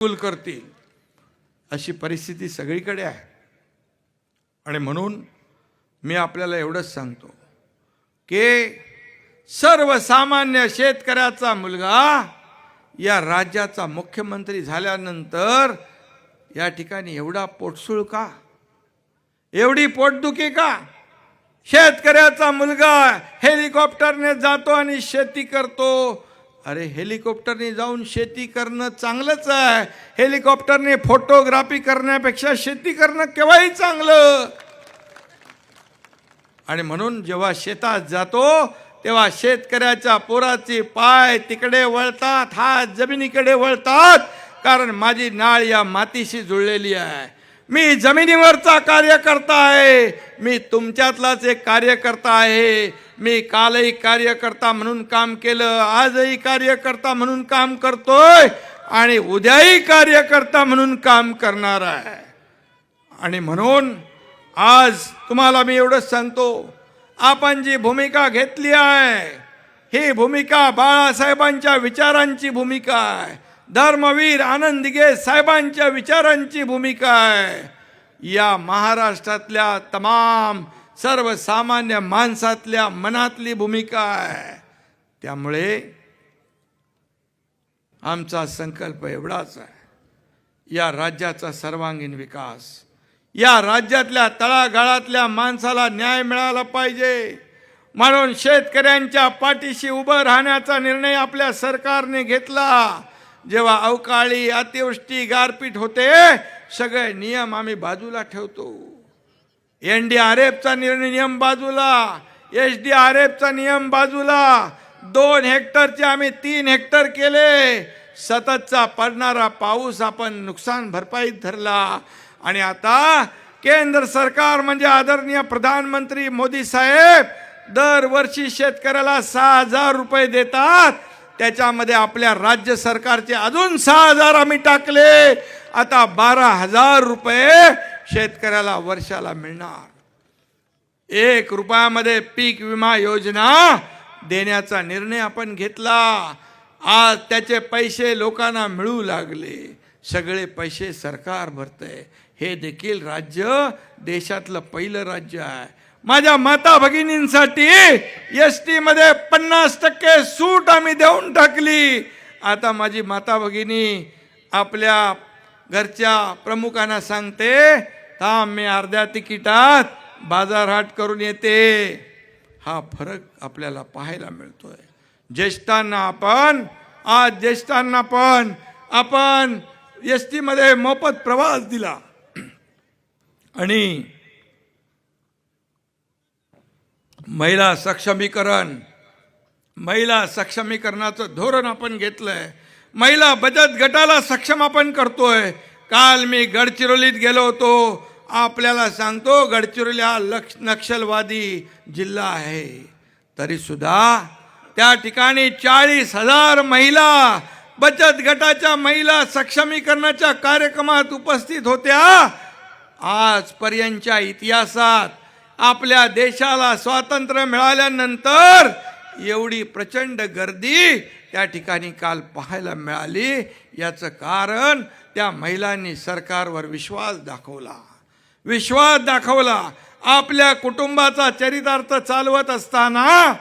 कुल करतील अशी परिस्थिती सगळीकडे आहे. आणि म्हणून मी आपल्याला एवढंच सांगतो की सर्वसामान्य शेतकऱ्याचा मुलगा या राज्याचा मुख्यमंत्री झाल्यानंतर या ठिकाणी एवढा पोटसूळ का? एवढी पोटदुखी का? शेतकऱ्याचा मुलगा हेलिकॉप्टरने जातो आणि शेती करतो. अरे हेलिकॉप्टरने जाऊन शेती करणं चांगलंच आहे. हेलिकॉप्टरने फोटोग्राफी करण्यापेक्षा शेती करणं केव्हाही चांगलं. आणि म्हणून जेव्हा शेतात जातो तेव्हा शेतकऱ्याच्या पोराचे पाय तिकडे वळतात हात जमिनीकडे वळतात. कारण माझी नाळ या मातीशी जुळलेली आहे. मी जमिनीवरचा कार्यकर्ता आहे. मी तुमच्यातलाच एक कार्यकर्ता आहे. मी कालही कार्यकर्ता म्हणून काम केलं आजही कार्यकर्ता म्हणून काम करतोय आणि उद्याही कार्यकर्ता म्हणून काम करणार आहे. आणि म्हणून आज तुम्हाला मी एवढंच सांगतो आपण जी भूमिका घेतली आहे ही भूमिका बाळासाहेबांच्या विचारांची भूमिका आहे. धर्मवीर आनंद घे साहेबांच्या विचारांची भूमिका आहे. या महाराष्ट्रातल्या तमाम सर्वसामान्य माणसातल्या मनातली भूमिका आहे. त्यामुळे आमचा संकल्प एवढाच आहे. या राज्याचा सर्वांगीण विकास या राज्यातल्या तळागाळातल्या माणसाला न्याय मिळाला पाहिजे. म्हणून शेतकऱ्यांच्या पाठीशी उभं राहण्याचा निर्णय आपल्या सरकारने घेतला. जेव्हा अवकाळी अतिवृष्टी गारपीट होते सगळे नियम आम्ही बाजूला ठेवतो. एन डी आर एफचा नियम बाजूला एच डी आर एफचा नियम बाजूला दोन हेक्टरचे आम्ही तीन हेक्टर केले. सततचा पडणारा पाऊस आपण नुकसान भरपाईत धरला. आणि आता केंद्र सरकार म्हणजे आदरणीय प्रधानमंत्री मोदी साहेब दरवर्षी शेतकऱ्याला सहा हजार रुपये देतात. त्याच्यामध्ये आपल्या राज्य सरकारचे अजून सहा हजार आम्ही टाकले. आता बारा हजार रुपये शेतकऱ्याला वर्षाला मिळणार. एक रुपयामध्ये पीक विमा योजना देण्याचा निर्णय आपण घेतला. आज त्याचे पैसे लोकांना मिळू लागले. सगळे पैसे सरकार भरतंय. हे देखील राज्य देशातलं पहिलं राज्य आहे. माझ्या माता भगिनींसाठी एस टीमध्ये पन्नास टक्के सूट आम्ही देऊन टाकली. आता माझी माता भगिनी आपल्या घरच्या प्रमुखांना सांगते थांब मी अर्ध्या तिकिटात बाजारहाट करून येते. हा फरक आपल्याला पाहायला मिळतोय. ज्येष्ठांना आपण आज ज्येष्ठांना पण आपण एस टीमध्ये मोफत प्रवास दिला. आणि महिला सक्षमीकरण. महिला सक्षमीकरणाचं धोरण आपण घेतलंय. महिला बचत गटाला सक्षम आपण करतोय. काल मी गडचिरोलीत गेलो होतो. आपल्याला सांगतो गडचिरोली हा लक्ष नक्षलवादी जिल्हा आहे. तरीसुद्धा त्या ठिकाणी चाळीस हजार महिला बचत गटाच्या महिला सक्षमीकरणाच्या कार्यक्रमात उपस्थित होत्या. आजपर्यंतच्या इतिहासात आपल्या देशाला स्वातंत्र्य मिळाल्यानंतर एवढी प्रचंड गर्दी त्या ठिकाणी काल पाहायला मिळाली. याचं कारण त्या महिलांनी सरकारवर विश्वास दाखवला. विश्वास दाखवला. आपल्या कुटुंबाचा चरितार्थ चालवत असताना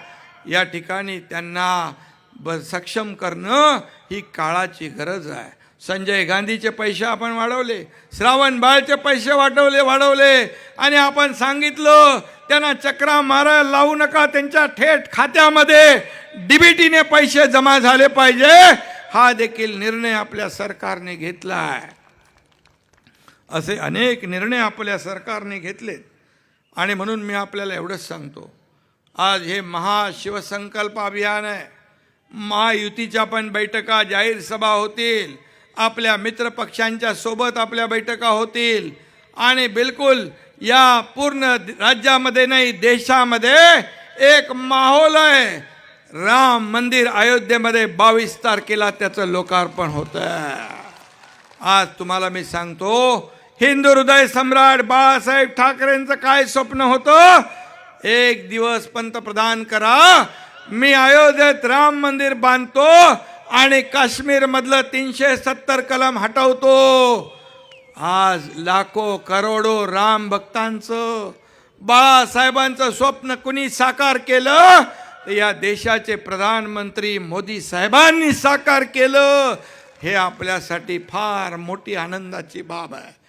या ठिकाणी त्यांना ब सक्षम करणं ही काळाची गरज आहे. संजय गांधीचे पैसे आपण वाढवले श्रावण बाळचे पैसे वाढवले वाढवले. आणि आपण सांगितलं त्यांना चक्रा मारायला लावू नका त्यांच्या थेट खात्यामध्ये डीबीटीने पैसे जमा झाले पाहिजे. हा देखील निर्णय आपल्या सरकारने घेतला आहे. असे अनेक निर्णय आपल्या सरकारने घेतलेत. आणि म्हणून मी आपल्याला एवढंच सांगतो आज हे महाशिवसंकल्प अभियान आहे. महायुतीच्या पण बैठका जाहीर सभा होतील. आपल्या मित्रपक्षांच्या सोबत आपल्या बैठका होतील. आणि बिलकुल या पूर्ण राज्यामध्ये नाही देशामध्ये एक माहोल आहे. राम मंदिर अयोध्येमध्ये बावीस तारखेला त्याचं लोकार्पण होतं आज तुम्हाला मी सांगतो हिंदू हृदय सम्राट बाळासाहेब ठाकरेंचं काय स्वप्न होतं? एक दिवस पंतप्रधान करा मी अयोध्येत राम मंदिर बांधतो आणि काश्मीरमधलं तीनशे सत्तर कलम हटवतो. आज लाखो करोडो राम भक्तांचं बाळासाहेबांचं स्वप्न कुणी साकार केलं? तर या देशाचे प्रधानमंत्री मोदी साहेबांनी साकार केलं. हे आपल्यासाठी फार मोठी आनंदाची बाब आहे.